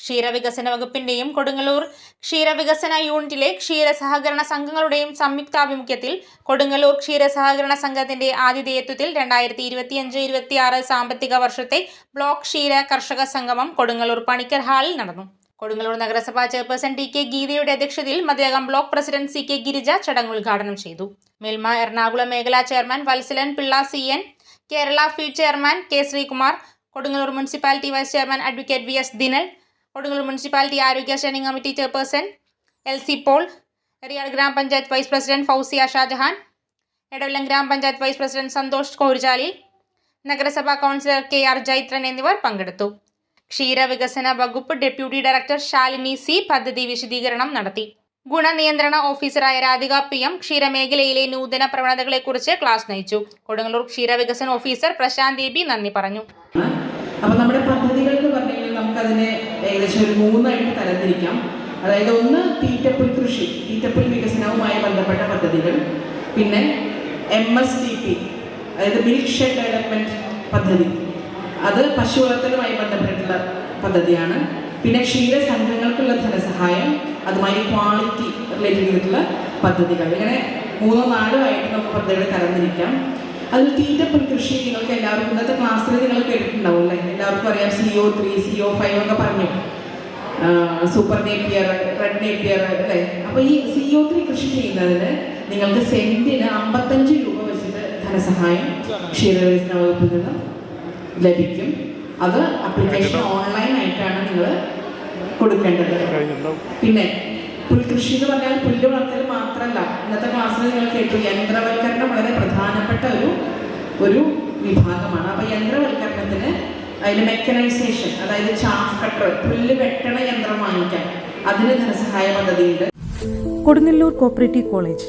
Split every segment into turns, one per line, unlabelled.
ക്ഷീരവികസന വകുപ്പിന്റെയും കൊടുങ്ങല്ലൂർ ക്ഷീരവികസന യൂണിറ്റിലെ ക്ഷീര സഹകരണ സംഘങ്ങളുടെയും സംയുക്താഭിമുഖ്യത്തിൽ കൊടുങ്ങല്ലൂർ ക്ഷീര സഹകരണ സംഘത്തിന്റെ ആതിഥേയത്വത്തിൽ രണ്ടായിരത്തി ഇരുപത്തിയഞ്ച് ഇരുപത്തിയാറ് സാമ്പത്തിക വർഷത്തെ ബ്ലോക്ക് ക്ഷീര കർഷക സംഗമം കൊടുങ്ങല്ലൂർ പണിക്കർ ഹാളിൽ നടന്നു. കൊടുങ്ങല്ലൂർ നഗരസഭാ ചെയർപേഴ്സൺ ടി കെ ഗീതയുടെ അധ്യക്ഷതയിൽ Mathilakam block president C K Girija ചടങ്ങ് ഉദ്ഘാടനം ചെയ്തു. മിൽമ എറണാകുളം മേഖലാ chairman Valsalan Pillai C N Kerala feed chairman K Sreekumar Kodungallur municipality vice chairman advocate V S Dinal Kodungallur municipality ആരോഗ്യ standing committee chairperson L C Paul Eriyad grama panchayat vice president Fousiya Shajahan Edavalam grama panchayat vice president Santhosh കോരുചാലി നഗരസഭാ councillor K R Jaithran എന്നിവർ പങ്കെടുത്തു. ക്ഷീരവികസന വകുപ്പ് deputy director Shalini C പദ്ധതി വിശദീകരണം നടത്തി. ഗുണനിയന്ത്രണ ഓഫീസറായ രാധിക പി എം ക്ഷീരമേഖലയിലെ നൂതന പ്രവണതകളെക്കുറിച്ച് ക്ലാസ് നയിച്ചു. കൊടുങ്ങല്ലൂർ ക്ഷീരവികസന ഓഫീസർ പ്രശാന്ത് ബി നന്ദി പറഞ്ഞു.
അപ്പോൾ നമ്മുടെ പദ്ധതികൾ എന്ന് പറഞ്ഞു നമുക്കതിനെ ഏകദേശം ഒരു മൂന്നായിട്ട് തരംതിരിക്കാം. അതായത് ഒന്ന് തീറ്റപ്പുൽ കൃഷി തീറ്റപ്പുൽ വികസനവുമായി ബന്ധപ്പെട്ട പദ്ധതികൾ. പിന്നെ എം എസ് ഡി പി അതായത് മിൽക്ക് ഷെഡ് ഡെവലപ്മെന്റ് പദ്ധതി. അത് പശു വളർത്തലുമായി ബന്ധപ്പെട്ടിട്ടുള്ള പദ്ധതിയാണ്. പിന്നെ ക്ഷീര സംഘങ്ങൾക്കുള്ള ധനസഹായം അതുമായി ക്വാളിറ്റി റിലേറ്റഡ് ചെയ്തിട്ടുള്ള പദ്ധതികൾ. ഇങ്ങനെ മൂന്നോ നാലോ ആയിട്ട് നമുക്ക് പദ്ധതികൾ തരംതിരിക്കാം. അതിൽ തീറ്റപ്പുൽ കൃഷി നിങ്ങൾക്ക് എല്ലാവർക്കും ഇന്നത്തെ ക്ലാസ്സിൽ നിങ്ങൾ കേട്ടിട്ടുണ്ടാവും അല്ലേ എല്ലാവർക്കും അറിയാം. C O three C O five ഒക്കെ പറഞ്ഞു. സൂപ്പർ നേപ്പിയർ റെഡ് നേപ്പിയർ അല്ലേ? അപ്പോൾ ഈ സി ഒ ത്രീ കൃഷി ചെയ്യുന്നതിന് നിങ്ങൾക്ക് സെന്റിന് അമ്പത്തഞ്ച് രൂപ വെച്ചിട്ട് ധനസഹായം ക്ഷീരവികസന വകുപ്പിൽ നിന്ന് ലഭിക്കും. അത് അപ്ലിക്കേഷൻ ഓൺലൈൻ ആയിട്ടാണ് നിങ്ങൾ കൊടുക്കേണ്ടത്. പിന്നെ പുൽകൃഷി എന്ന് പറഞ്ഞാൽ പുല്ല് വളർത്തൽ മാത്രമല്ല ഇന്നത്തെ ക്ലാസ്സിൽ നിങ്ങൾ കേട്ടു യന്ത്രവൽക്കരണം വളരെ പ്രധാനപ്പെട്ട ഒരു ഒരു വിഭാഗമാണ്. അതിൽ മെക്കനൈസേഷൻ അതായത് ചാഫ് കട്ടർ പുല്ല് വെട്ടണ യന്ത്രം വാങ്ങിക്കാൻ. അതിന് ധനസഹായ പദ്ധതിയുണ്ട്.
കൊടുങ്ങല്ലൂർ കോപ്പറേറ്റീവ് കോളേജ്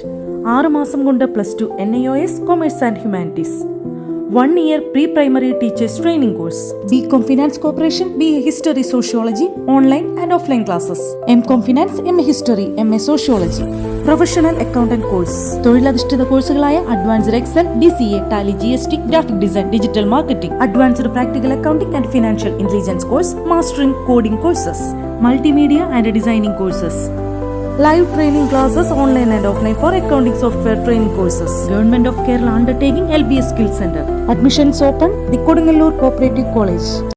ആറുമാസം കൊണ്ട് plus two N I O S commerce and humanities one year pre primary teachers training course B com finance corporation B A history sociology online and offline classes M com finance M A history M A sociology professional accountant course തൊഴിലധിഷ്ഠിത കോഴ്സുകളായ advanced excel D C A tally G S T graphic design digital marketing advanced practical accounting and financial intelligence course mastering coding courses multimedia and designing courses Live training classes online and offline for accounting software training courses. Government of Kerala undertaking LBS Skill Center. Admissions open. The Kodungalur Cooperative College.